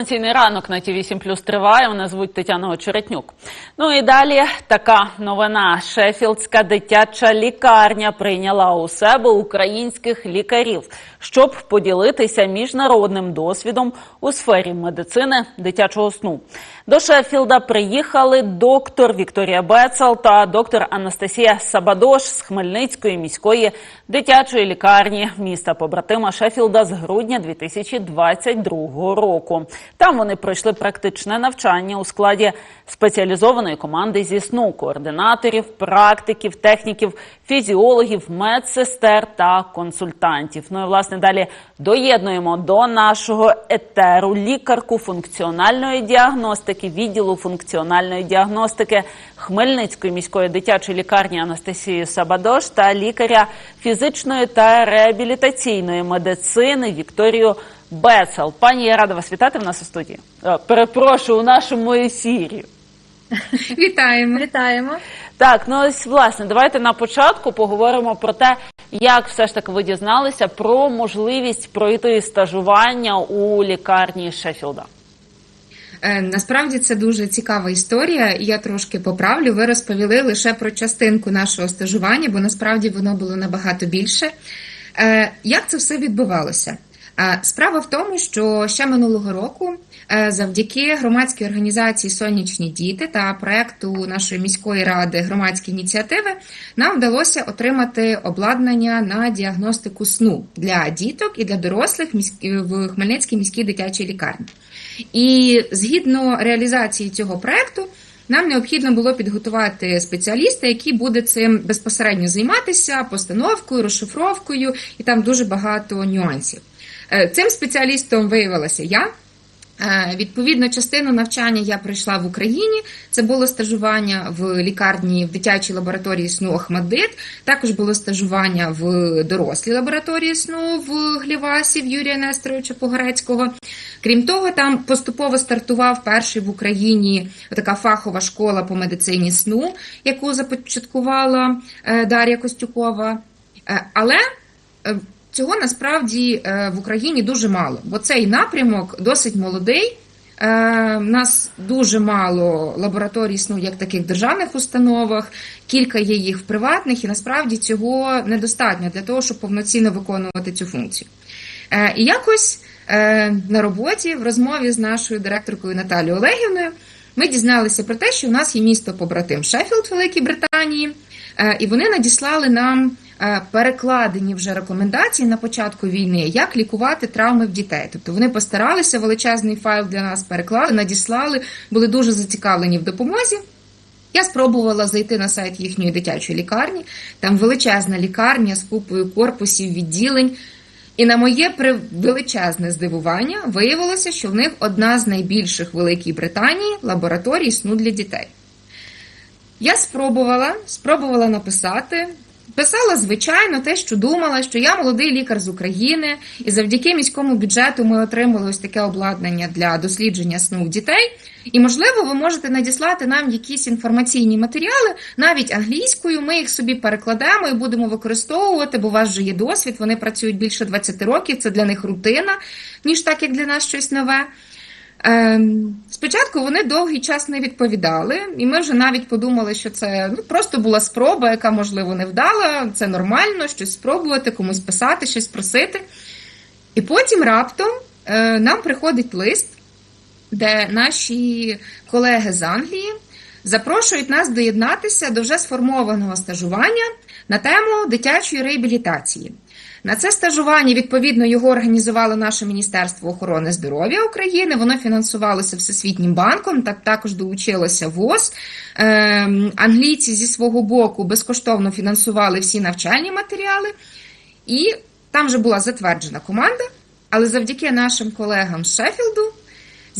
Інформаційний ранок на ті 8 плюс триває. Мене звуть Тетяна Очеретнюк. Ну і далі така новина. Шефілдська дитяча лікарня прийняла у себе українських лікарів, щоб поділитися міжнародним досвідом у сфері медицини дитячого сну. До Шеффілда приїхали доктор Вікторія Бецел та доктор Анастасія Сабадош з Хмельницької міської дитячої лікарні міста побратима Шеффілда з грудня 2022 року. Там вони пройшли практичне навчання у складі спеціалізованої команди зі сну координаторів, практиків, техніків, фізіологів, медсестер та консультантів. Ну і власне далі доєднуємо до нашого етеру лікарку функціональної діагностики, відділу функціональної діагностики Хмельницької міської дитячої лікарні Анастасію Сабадош та лікаря фізичної та реабілітаційної медицини Вікторію Бецел. Пані, я рада вас вітати в нас у студії. Е, Перепрошую у нашому ефірі. Вітаємо. Вітаємо. Так, ну ось власне, давайте на початку поговоримо про те, як все ж таки ви дізналися про можливість пройти стажування у лікарні Шеффілда. Е, Насправді це дуже цікава історія. і Я трошки поправлю. Ви розповіли лише про частинку нашого стажування, бо насправді воно було набагато більше. Е, Як це все відбувалося? Е, Справа в тому, що ще минулого року, е, завдяки громадській організації Сонячні діти та проекту нашої міської ради громадські ініціативи, нам вдалося отримати обладнання на діагностику сну для діток і для дорослих в Хмельницькій міській дитячій лікарні. І згідно реалізації цього проекту, нам необхідно було підготувати спеціаліста, який буде цим безпосередньо займатися постановкою, розшифровкою, і там дуже багато нюансів. Е, Цим спеціалістом виявилася я. Е, Відповідно, частину навчання я пройшла в Україні. Це було стажування в лікарні в дитячій лабораторії сну Охмадит. Також було стажування в дорослій лабораторії сну в Глівасі в Юрія Несторовича Погорецького. Крім того, там поступово стартував перший в Україні така фахова школа по медицині сну, яку започаткувала е, Дар'я Костюкова. Але цього насправді е, в Україні дуже мало, бо цей напрямок досить молодий. Е, У нас дуже мало лабораторій сну, як таких державних установах, кілька є їх в приватних, і насправді цього недостатньо для того, щоб повноцінно виконувати цю функцію. Е, І якось е, на роботі в розмові з нашою директоркою Наталією Олегівною ми дізналися про те, що у нас є місто побратим Шеффілд Великій Британії, е, і вони надіслали нам е, перекладені вже рекомендації на початку війни, як лікувати травми в дітей. Тобто вони постаралися величезний файл для нас переклали, надіслали, були дуже зацікавлені в допомозі. Я спробувала зайти на сайт їхньої дитячої лікарні. Там величезна лікарня з купою корпусів, відділень. І на моє величезне здивування виявилося, що в них одна з найбільших в Великій Британії лабораторій сну для дітей. Я спробувала, спробувала написати. Писала, звичайно, те, що думала, що я молодий лікар з України, і завдяки міському бюджету ми отримали ось таке обладнання для дослідження сну дітей. І, можливо, ви можете надіслати нам якісь інформаційні матеріали, навіть англійською. Ми їх собі перекладемо і будемо використовувати, бо у вас вже є досвід. Вони працюють більше 20 років. Це для них рутина, ніж так, як для нас щось нове. Ем, Спочатку вони довгий час не відповідали, і ми вже навіть подумали, що це ну, просто була спроба, яка, можливо, не вдала. Це нормально, щось спробувати, комусь писати, щось просити. І потім раптом е, нам приходить лист, де наші колеги з Англії запрошують нас доєднатися до вже сформованого стажування на тему дитячої реабілітації. На це стажування, відповідно, його організувало наше Міністерство охорони здоров'я України. Воно фінансувалося Всесвітнім банком, так також долучилося ВОЗ. Е, англійці зі свого боку безкоштовно фінансували всі навчальні матеріали, і там вже була затверджена команда. Але завдяки нашим колегам з Шеффілду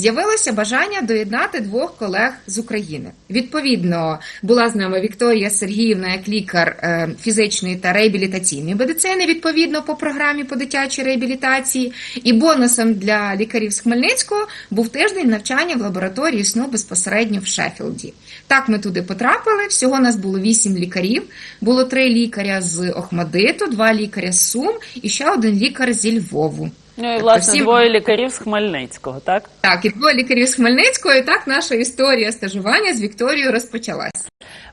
з'явилося бажання доєднати двох колег з України. Відповідно, була з нами Вікторія Сергіївна як лікар е, фізичної та реабілітаційної медицини, відповідно по програмі по дитячій реабілітації. І бонусом для лікарів з Хмельницького був тиждень навчання в лабораторії сну безпосередньо в Шеффілді. Так ми туди потрапили. Всього нас було вісім лікарів. Було три лікаря з Охмадиту, два лікаря з Сум і ще один лікар зі Львову. Ну і Тобто власне всім... двоє лікарів з Хмельницького, так? Так, і двоє лікарів з Хмельницького, і так наша історія стажування з Вікторією розпочалась.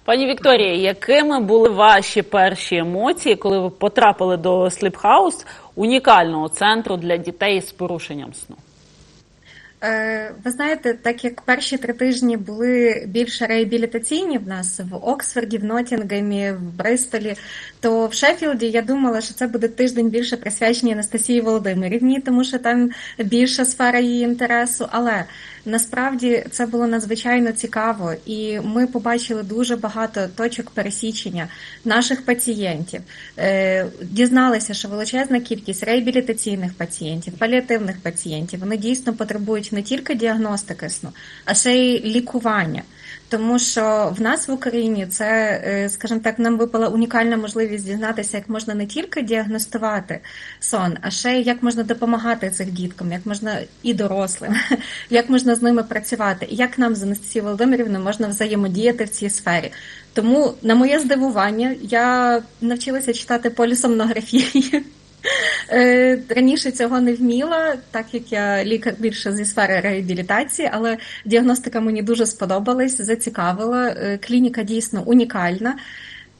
Пані Вікторія, якими були ваші перші емоції, коли ви потрапили до Sleep House, унікального центру для дітей з порушенням сну? Е, Ви знаєте, так як перші три тижні були більше реабілітаційні в нас в Оксфорді, в Нотінгемі, в Бристолі, то в Шеффілді я думала, що це буде тиждень більше присвячений Анастасії Володимирівні, тому що там більша сфера її інтересу. Але насправді це було надзвичайно цікаво, і ми побачили дуже багато точок пересічення наших пацієнтів. Е, Дізналися, що величезна кількість реабілітаційних пацієнтів, паліативних пацієнтів, вони дійсно потребують не тільки діагностики сну, а ще й лікування. Тому що в нас в Україні це, е, скажімо так, нам випала унікальна можливість дізнатися, як можна не тільки діагностувати сон, а ще як можна допомагати цих діткам, як можна і дорослим, як можна з ними працювати, і як нам з Анастасією Володимирівною можна взаємодіяти в цій сфері. Тому, на моє здивування, я навчилася читати полісомнографії. Е, Раніше цього не вміла, так як я лікар більше зі сфери реабілітації, але діагностика мені дуже сподобалась, зацікавила. Е, Клініка дійсно унікальна.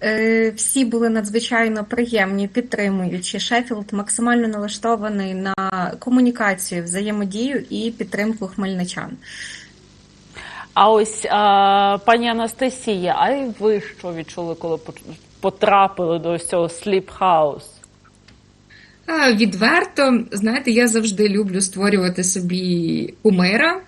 Е, Всі були надзвичайно приємні, підтримуючі. Шеффілд максимально налаштований на комунікацію, взаємодію і підтримку хмельничан. А ось а, пані Анастасія, а й ви що відчули, коли потрапили до ось цього Sleep House? Відверто, знаєте, я завжди люблю створювати собі кумира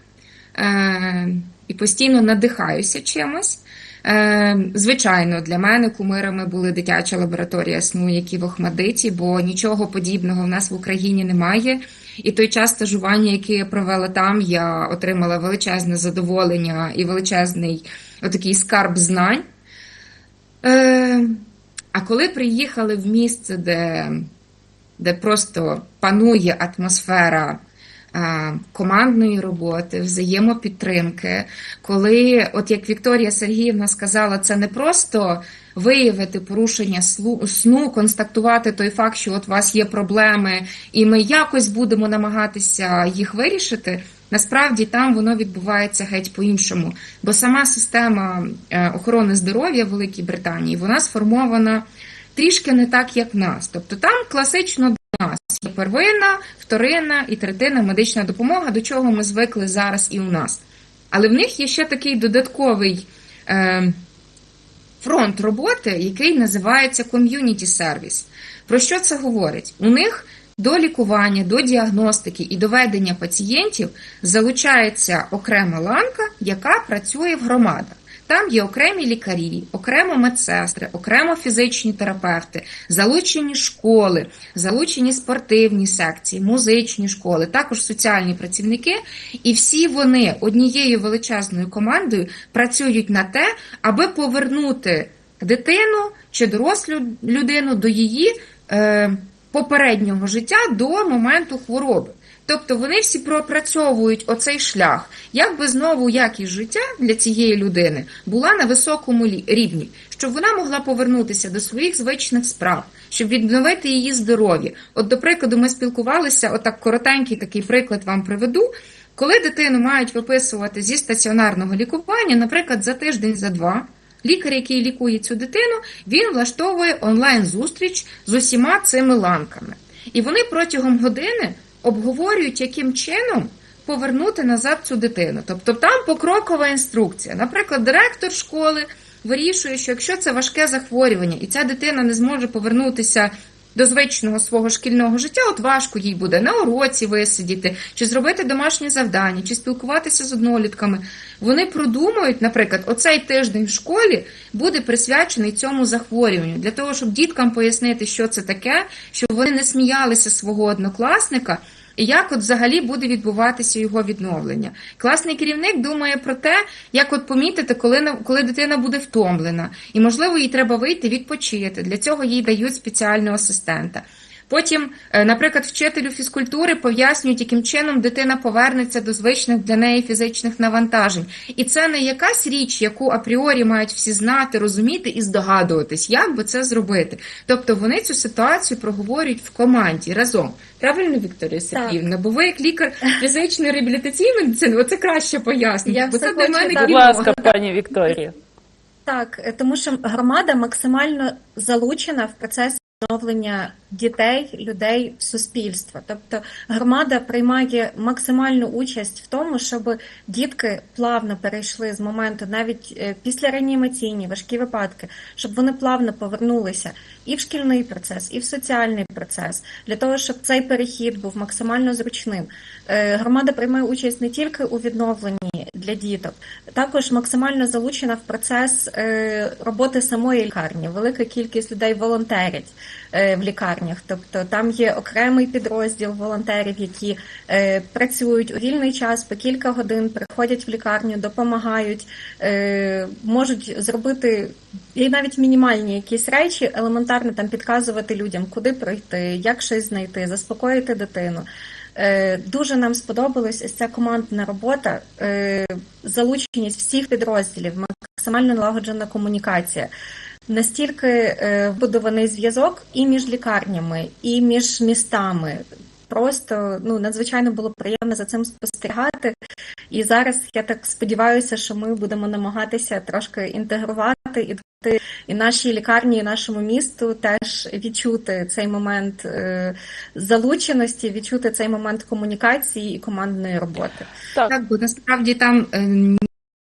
е, і постійно надихаюся чимось. Е, звичайно, для мене кумирами були дитяча лабораторія сну, які в Охмадиті, бо нічого подібного в нас в Україні немає. І той час стажування, який я провела там, я отримала величезне задоволення і величезний отакий скарб знань. Е, а коли приїхали в місце, де де просто панує атмосфера командної роботи, взаємопідтримки, коли, от як Вікторія Сергіївна сказала, це не просто виявити порушення сну, констатувати той факт, що от у вас є проблеми, і ми якось будемо намагатися їх вирішити. Насправді там воно відбувається геть по-іншому, бо сама система е, охорони здоров'я Великій Британії вона сформована трішки не так, як нас. Тобто там класично до нас є первинна, вторинна і третинна медична допомога, до чого ми звикли зараз і у нас. Але в них є ще такий додатковий е, фронт роботи, який називається ком'юніті сервіс. Про що це говорить? У них до лікування, до діагностики і доведення пацієнтів залучається окрема ланка, яка працює в громадах. Там є окремі лікарі, окремо медсестри, окремо фізичні терапевти, залучені школи, залучені спортивні секції, музичні школи, також соціальні працівники. І всі вони однією величезною командою працюють на те, аби повернути дитину чи дорослу людину до її е, попереднього життя до моменту хвороби. Тобто вони всі пропрацьовують оцей шлях, як би знову якість життя для цієї людини була на високому рівні, щоб вона могла повернутися до своїх звичних справ, щоб відновити її здоров'я. От, до прикладу, ми спілкувалися, отак коротенький такий приклад вам приведу. Коли дитину мають виписувати зі стаціонарного лікування, наприклад, за тиждень, за два, лікар, який лікує цю дитину, він влаштовує онлайн-зустріч з усіма цими ланками. І вони протягом години обговорюють, яким чином повернути назад цю дитину. Тобто там покрокова інструкція. Наприклад, директор школи вирішує, що якщо це важке захворювання, і ця дитина не зможе повернутися до звичного свого шкільного життя, от важко їй буде на уроці висидіти, чи зробити домашнє завдання, чи спілкуватися з однолітками. Вони продумують, наприклад, оцей тиждень в школі буде присвячений цьому захворюванню, для того, щоб діткам пояснити, що це таке, щоб вони не сміялися свого однокласника. І як от взагалі буде відбуватися його відновлення? Класний керівник думає про те, як от помітити, коли коли дитина буде втомлена, і можливо їй треба вийти відпочити. Для цього їй дають спеціального асистента. Потім, е, наприклад, вчителю фізкультури пояснюють, яким чином дитина повернеться до звичних для неї фізичних навантажень. І це не якась річ, яку апріорі мають всі знати, розуміти і здогадуватись, як би це зробити. Тобто вони цю ситуацію проговорюють в команді разом. Правильно, Вікторія Сергіївна? Бо ви як лікар фізичної реабілітаційної медицини, оце краще пояснюєте. Бо це для хочу, мене так. Будь ласка, пані Вікторія. Так, е, тому що громада максимально залучена в процес відновлення дітей, людей в суспільство. Тобто громада приймає максимальну участь в тому, щоб дітки плавно перейшли з моменту, навіть е, після реанімаційні важкі випадки, щоб вони плавно повернулися і в шкільний процес, і в соціальний процес, для того, щоб цей перехід був максимально зручним. Е, Громада приймає участь не тільки у відновленні для діток, також максимально залучена в процес е, роботи самої лікарні. Велика кількість людей волонтерять в лікарнях. Тобто там є окремий підрозділ волонтерів, які е, працюють у вільний час по кілька годин, приходять в лікарню, допомагають, е, можуть зробити і навіть мінімальні якісь речі, елементарно там підказувати людям, куди пройти, як щось знайти, заспокоїти дитину. Е, Дуже нам сподобалась ця командна робота, е, залученість всіх підрозділів, максимально налагоджена комунікація. Настільки е, вбудований зв'язок і між лікарнями, і між містами. Просто ну надзвичайно було приємно за цим спостерігати. І зараз я так сподіваюся, що ми будемо намагатися трошки інтегрувати і дати і нашій лікарні, і нашому місту теж відчути цей момент е, залученості, відчути цей момент комунікації і командної роботи. Так, Так, бо насправді там е,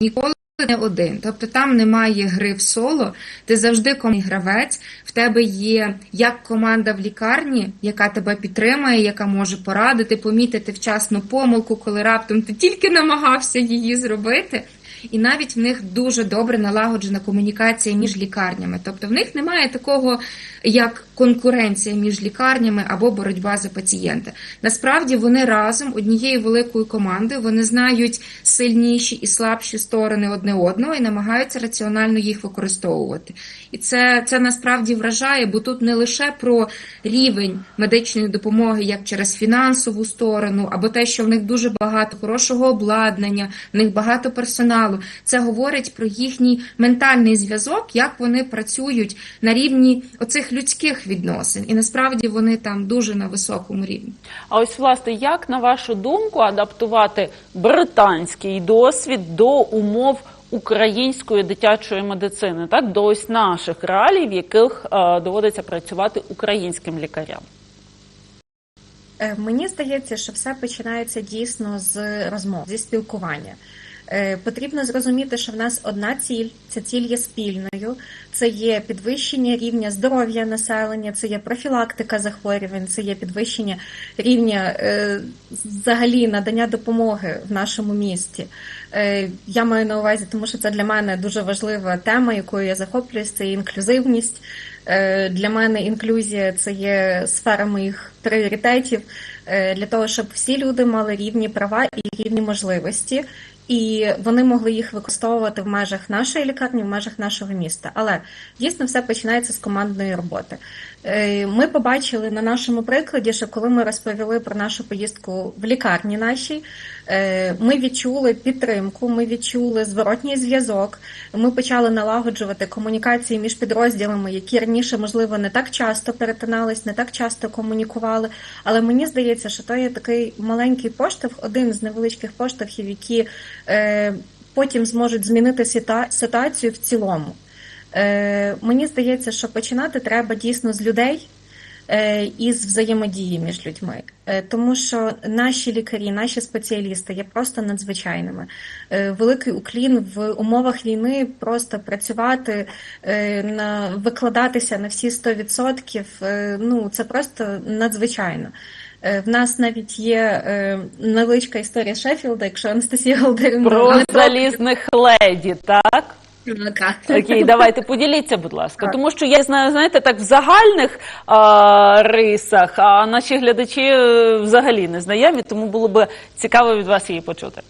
ніколи не один. Тобто там немає гри в соло, ти завжди гравець, в тебе є як команда в лікарні, яка тебе підтримує, яка може порадити, помітити вчасну помилку, коли раптом ти тільки намагався її зробити. І навіть в них дуже добре налагоджена комунікація між лікарнями. Тобто в них немає такого, як конкуренція між лікарнями або боротьба за пацієнта. Насправді вони разом однією великою командою вони знають сильніші і слабші сторони одне одного і намагаються раціонально їх використовувати. І це, це насправді вражає, бо тут не лише про рівень медичної допомоги, як через фінансову сторону, або те, що в них дуже багато хорошого обладнання, в них багато персоналу. Це говорить про їхній ментальний зв'язок, як вони працюють на рівні оцих людських відносин. І насправді вони там дуже на високому рівні. А ось власне, як на вашу думку адаптувати британський досвід до умов української дитячої медицини, так до ось наших реалій, в яких е, доводиться працювати українським лікарям? Е, Мені здається, що все починається дійсно з розмов, зі спілкування. Е, Потрібно зрозуміти, що в нас одна ціль, ця ціль є спільною, це є підвищення рівня здоров'я населення, це є профілактика захворювань, це є підвищення рівня е, взагалі надання допомоги в нашому місті. Е, Я маю на увазі, тому що це для мене дуже важлива тема, якою я захоплююсь, це інклюзивність. Для мене інклюзія це є сфера моїх пріоритетів для того, щоб всі люди мали рівні права і рівні можливості, і вони могли їх використовувати в межах нашої лікарні, в межах нашого міста. Але дійсно все починається з командної роботи. Е, Ми побачили на нашому прикладі, що коли ми розповіли про нашу поїздку в лікарні нашій, ми відчули підтримку, ми відчули зворотній зв'язок. Ми почали налагоджувати комунікації між підрозділами, які раніше, можливо, не так часто перетинались, не так часто комунікували. Але мені здається, що то є такий маленький поштовх, один з невеличких поштовхів, які е, потім зможуть змінити ситуа- ситуацію в цілому. Е, мені здається, що починати треба дійсно з людей е, і з взаємодії між людьми, Е, тому що наші лікарі, наші спеціалісти є просто надзвичайними. Е, Великий уклін в умовах війни просто працювати, викладатися на всі 100%, е, Ну це просто надзвичайно. В нас навіть є невеличка історія Шеффілда, якщо Анастасія Голдарівна Про залізних леді, так? Ну. Окей, давайте поділіться, будь ласка. Тому що я знаю, знаєте, так в загальних а, рисах, а наші глядачі е, взагалі не знайомі, тому було би цікаво від вас її почути.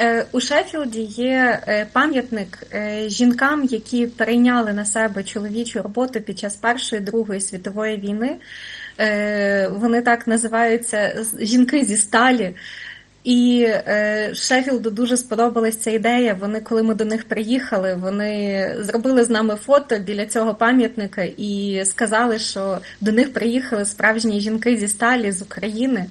Е, У Шеффілді є е, пам'ятник жінкам, які перейняли на себе чоловічу роботу під час Першої Другої світової війни. Вони так називаються жінки зі сталі. І е, Шеффілду дуже сподобалась ця ідея. Вони, коли ми до них приїхали, вони зробили з нами фото біля цього пам'ятника і сказали, що до них приїхали справжні жінки зі сталі з України.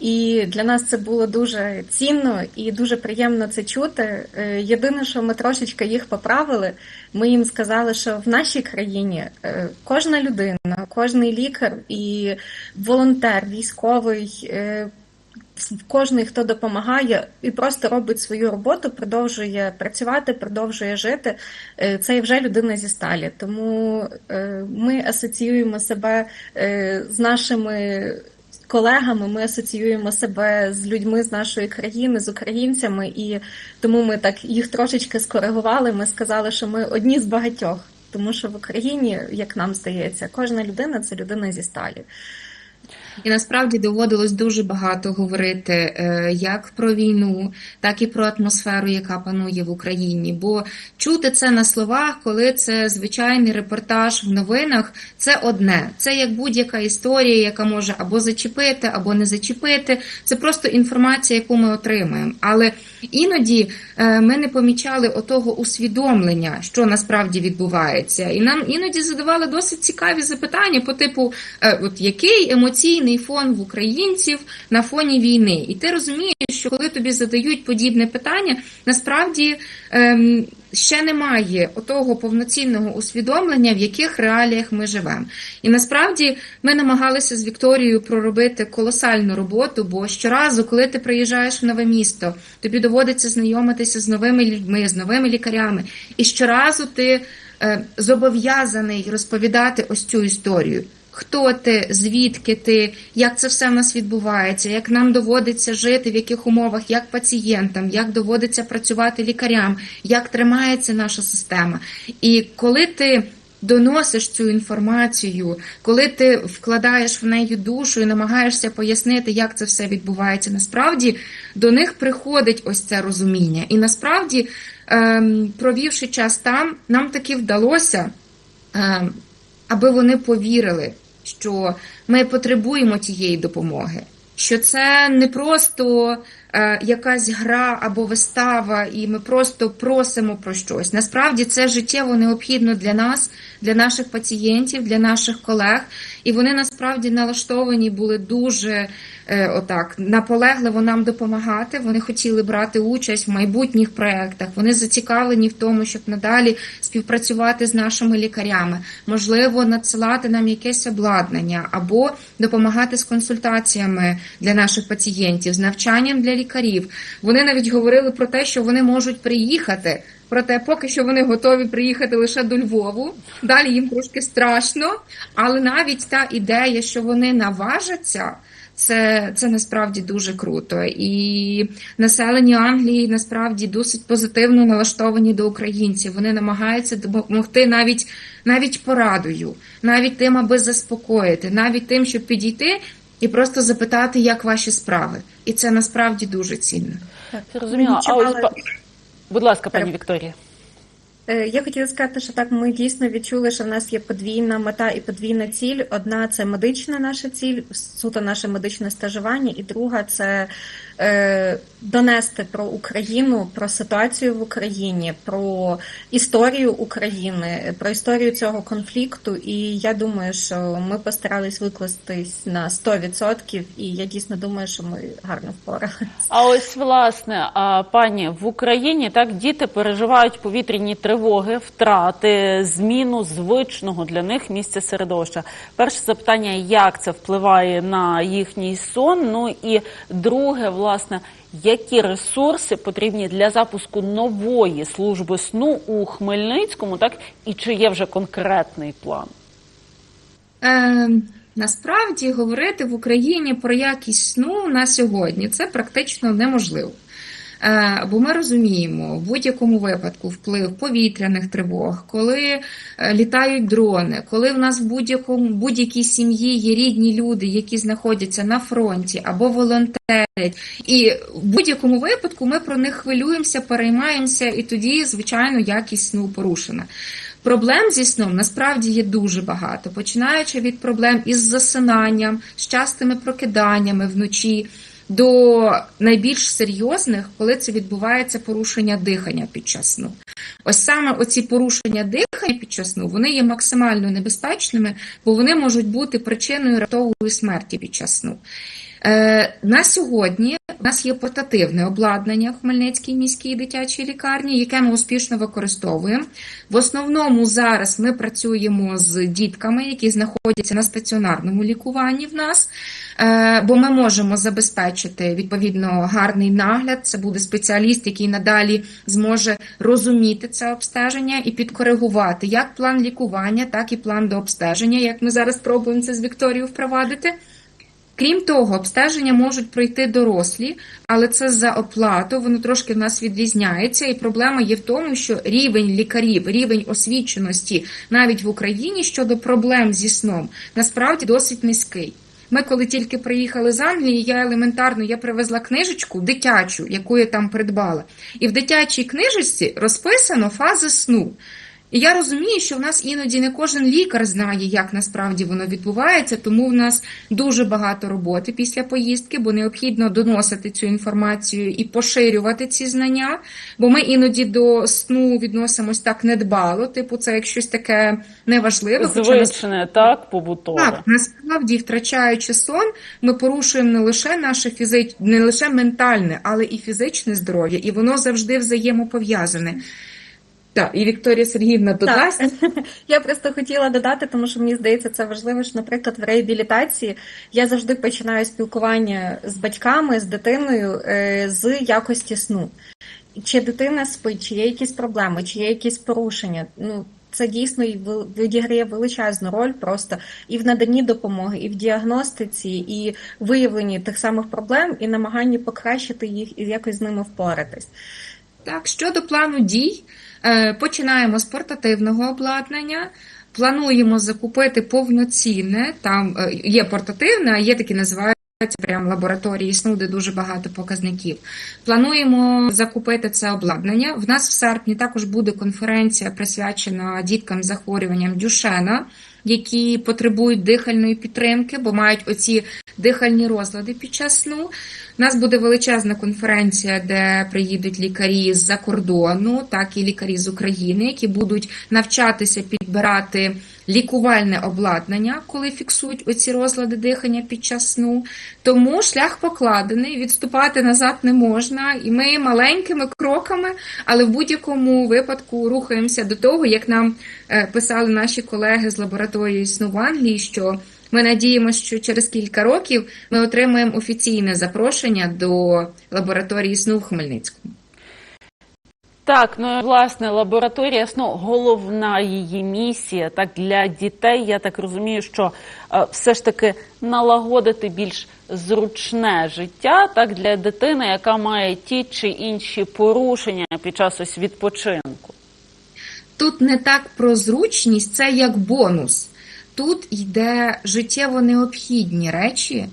І для нас це було дуже цінно і дуже приємно це чути. Е, Єдине, що ми трошечки їх поправили, ми їм сказали, що в нашій країні е, кожна людина, кожний лікар і волонтер, військовий, е, кожний, хто допомагає і просто робить свою роботу, продовжує працювати, продовжує жити. е, Це вже людина зі сталі. Тому е, ми асоціюємо себе е, з нашими колегами, ми асоціюємо себе з людьми з нашої країни, з українцями, і тому ми так їх трошечки скоригували. Ми сказали, що ми одні з багатьох, тому що в Україні, як нам здається, кожна людина це людина зі сталі. І насправді доводилось дуже багато говорити е, як про війну, так і про атмосферу, яка панує в Україні. Бо чути це на словах, коли це звичайний репортаж в новинах, це одне. Це як будь-яка історія, яка може або зачепити, або не зачепити. Це просто інформація, яку ми отримуємо. Але іноді е, ми не помічали отого усвідомлення, що насправді відбувається, і нам іноді задавали досить цікаві запитання по типу, е, от який емоційний фон в українців на фоні війни, і ти розумієш, що коли тобі задають подібне питання, насправді ем, ще немає отого повноцінного усвідомлення, в яких реаліях ми живемо. І насправді ми намагалися з Вікторією проробити колосальну роботу, бо щоразу, коли ти приїжджаєш в нове місто, тобі доводиться знайомитися з новими людьми, з новими лікарями, і щоразу ти е, зобов'язаний розповідати ось цю історію. Хто ти, звідки ти, як це все в нас відбувається, як нам доводиться жити, в яких умовах, як пацієнтам, як доводиться працювати лікарям, як тримається наша система. І коли ти доносиш цю інформацію, коли ти вкладаєш в неї душу і намагаєшся пояснити, як це все відбувається, насправді до них приходить ось це розуміння. І насправді, ем, провівши час там, нам таки вдалося. Ем, аби вони повірили, що ми потребуємо тієї допомоги, що це не просто е, якась гра або вистава, і ми просто просимо про щось. Насправді це життєво необхідно для нас, для наших пацієнтів, для наших колег, і вони насправді налаштовані були дуже отак наполегливо нам допомагати. Вони хотіли брати участь в майбутніх проєктах. Вони зацікавлені в тому, щоб надалі співпрацювати з нашими лікарями, можливо, надсилати нам якесь обладнання або допомагати з консультаціями для наших пацієнтів, з навчанням для лікарів. Вони навіть говорили про те, що вони можуть приїхати. Проте поки що вони готові приїхати лише до Львову. Далі їм трошки страшно, але навіть та ідея, що вони наважаться, це, це насправді дуже круто. І населення Англії насправді досить позитивно налаштовані до українців. Вони намагаються допомогти навіть навіть порадою, навіть тим, аби заспокоїти, навіть тим, щоб підійти і просто запитати, як ваші справи. І це насправді дуже цінно. Зрозуміло. А ось, будь ласка, пані Вікторія. Е, Я хотіла сказати, що так ми дійсно відчули, що в нас є подвійна мета і подвійна ціль. Одна це медична наша ціль, суто наше медичне стажування, і друга це донести про Україну, про ситуацію в Україні, про історію України, про історію цього конфлікту. І я думаю, що ми постарались викластись на 100%, і я дійсно думаю, що ми гарно впоралися. А ось власне, а, пані в Україні так діти переживають повітряні тривоги, втрати, зміну звичного для них місця середовища. Перше запитання: як це впливає на їхній сон? Ну і друге, власне, які ресурси потрібні для запуску нової служби сну у Хмельницькому, так і чи є вже конкретний план? Е, насправді говорити в Україні про якість сну на сьогодні це практично неможливо. Е, бо ми розуміємо, в будь-якому випадку вплив повітряних тривог, коли е, літають дрони, коли в нас в будь-якому будь-якій сім'ї є рідні люди, які знаходяться на фронті або волонтерять, і в будь-якому випадку ми про них хвилюємося, переймаємося, і тоді, звичайно, якість сну порушена. Проблем зі сном насправді є дуже багато, починаючи від проблем із засинанням, з частими прокиданнями вночі, до найбільш серйозних, коли це відбувається порушення дихання під час сну. Ось саме оці порушення дихання під час сну вони є максимально небезпечними, бо вони можуть бути причиною раптової смерті під час сну. Е, на сьогодні у нас є портативне обладнання в Хмельницькій міській дитячій лікарні, яке ми успішно використовуємо. В основному зараз ми працюємо з дітками, які знаходяться на стаціонарному лікуванні в нас, е, бо ми можемо забезпечити відповідно гарний нагляд. Це буде спеціаліст, який надалі зможе розуміти це обстеження і підкоригувати як план лікування, так і план до обстеження, як ми зараз пробуємо це з Вікторією впровадити. Крім того, обстеження можуть пройти дорослі, але це за оплату, воно трошки в нас відрізняється. І проблема є в тому, що рівень лікарів, рівень освіченості навіть в Україні щодо проблем зі сном насправді досить низький. Ми, коли тільки приїхали з Англії, я елементарно я привезла книжечку дитячу, яку я там придбала. І в дитячій книжечці розписано фази сну. І я розумію, що в нас іноді не кожен лікар знає, як насправді воно відбувається, тому в нас дуже багато роботи після поїздки, бо необхідно доносити цю інформацію і поширювати ці знання. Бо ми іноді до сну відносимось так недбало, типу, це як щось таке неважливе. хоча нас- Звичне, так, побутове. так, насправді, втрачаючи сон, ми порушуємо не лише наше фізич... не лише ментальне, але і фізичне здоров'я, і воно завжди взаємопов'язане. Так, і Вікторія Сергіївна додасть. Так. Я просто хотіла додати, тому що мені здається, це важливо, що, наприклад, в реабілітації я завжди починаю спілкування з батьками, з дитиною е, з якості сну. Чи дитина спить, чи є якісь проблеми, чи є якісь порушення. Ну, це дійсно відіграє величезну роль просто і в наданні допомоги, і в діагностиці, і виявленні тих самих проблем, і намаганні покращити їх і якось з ними впоратись. Так, щодо плану дій, починаємо з портативного обладнання. Плануємо закупити повноцінне. Там е, є портативне, а є такі називаються прям лабораторії існує дуже багато показників. Плануємо закупити це обладнання. В нас в серпні також буде конференція присвячена діткам захворюванням Дюшена, які потребують дихальної підтримки, бо мають оці дихальні розлади під час сну. У нас буде величезна конференція, де приїдуть лікарі з-за кордону, так і лікарі з України, які будуть навчатися підбирати лікувальне обладнання, коли фіксують оці розлади дихання під час сну. Тому шлях покладений, відступати назад не можна, і ми маленькими кроками, але в будь-якому випадку рухаємося до того, як нам е, писали наші колеги з лабораторії сну в Англії, що ми надіємося, що через кілька років ми отримаємо офіційне запрошення до лабораторії сну в Хмельницькому. Так, ну власне, лабораторія сну головна її місія. Так для дітей я так розумію, що е, все ж таки налагодити більш зручне життя, так для дитини, яка має ті чи інші порушення під час ось відпочинку. Тут не так про зручність, це як бонус. Тут йде життєво необхідні речі.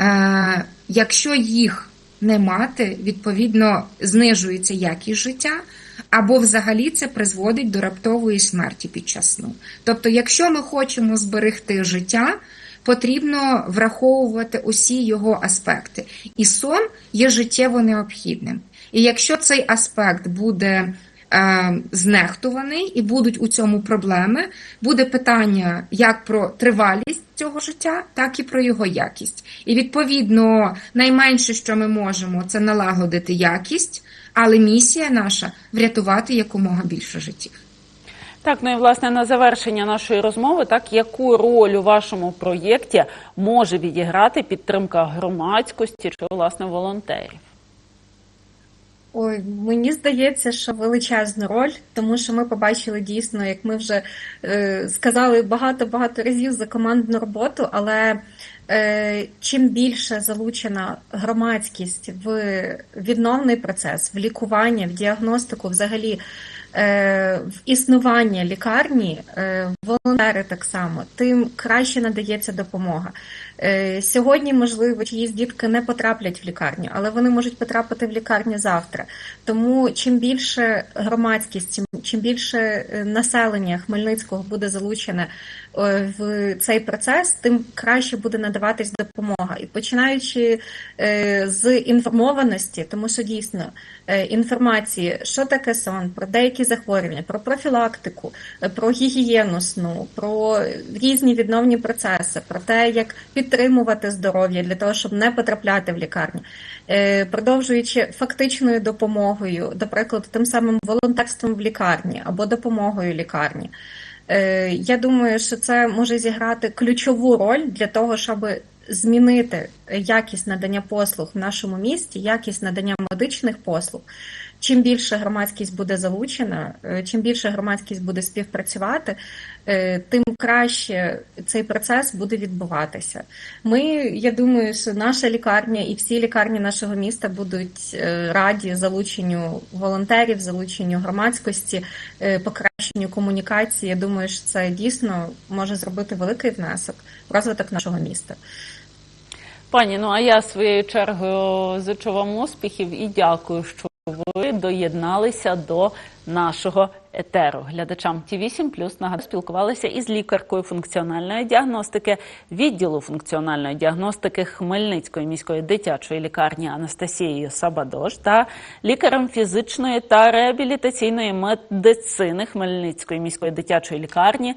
Е, якщо їх не мати, відповідно знижується якість життя, або взагалі це призводить до раптової смерті під час сну. Тобто, якщо ми хочемо зберегти життя, потрібно враховувати усі його аспекти. І сон є життєво необхідним. І якщо цей аспект буде е, знехтуваний і будуть у цьому проблеми, буде питання як про тривалість цього життя, так і про його якість. І відповідно, найменше, що ми можемо, це налагодити якість, але місія наша врятувати якомога більше життів. Так, ну і власне на завершення нашої розмови, так яку роль у вашому проєкті може відіграти підтримка громадськості чи власне волонтерів? Ой, мені здається, що величезну роль, тому що ми побачили дійсно, як ми вже е, сказали багато-багато разів за командну роботу, але е, чим більше залучена громадськість в відновний процес, в лікування, в діагностику, взагалі е, в існування лікарні, е, волонтери так само, тим краще надається допомога. Е, Сьогодні, можливо, чиїсь дітки не потраплять в лікарню, але вони можуть потрапити в лікарню завтра. Тому чим більше громадськість, чим- більше е, населення Хмельницького буде залучене е, в цей процес, тим краще буде надаватись допомога. І починаючи з інформованості, тому що дійсно інформації, що таке сон, про деякі захворювання, про профілактику, е, про гігієну сну, про різні відновні процеси, про те, як підтримувати здоров'я для того, щоб не потрапляти в лікарню, Е, продовжуючи фактичною допомогою, до прикладу, тим самим волонтерством в лікарні або допомогою лікарні. Е, Я думаю, що це може зіграти ключову роль для того, щоб змінити якість надання послуг в нашому місті, якість надання медичних послуг. Чим більше громадськість буде залучена, е, чим більше громадськість буде співпрацювати, е, тим краще цей процес буде відбуватися. Ми, я думаю, що наша лікарня і всі лікарні нашого міста будуть е, раді залученню волонтерів, залученню громадськості, покращенню комунікації. Я думаю, що це дійсно може зробити великий внесок в розвиток нашого міста. Пані, ну а я своєю чергою зичу вам успіхів і дякую, що ви доєдналися до нашого етеру. Глядачам ті 8 плюс нагадую, спілкувалися із лікаркою функціональної діагностики відділу функціональної діагностики Хмельницької міської дитячої лікарні Анастасією Сабадош та лікарем фізичної та реабілітаційної медицини Хмельницької міської дитячої лікарні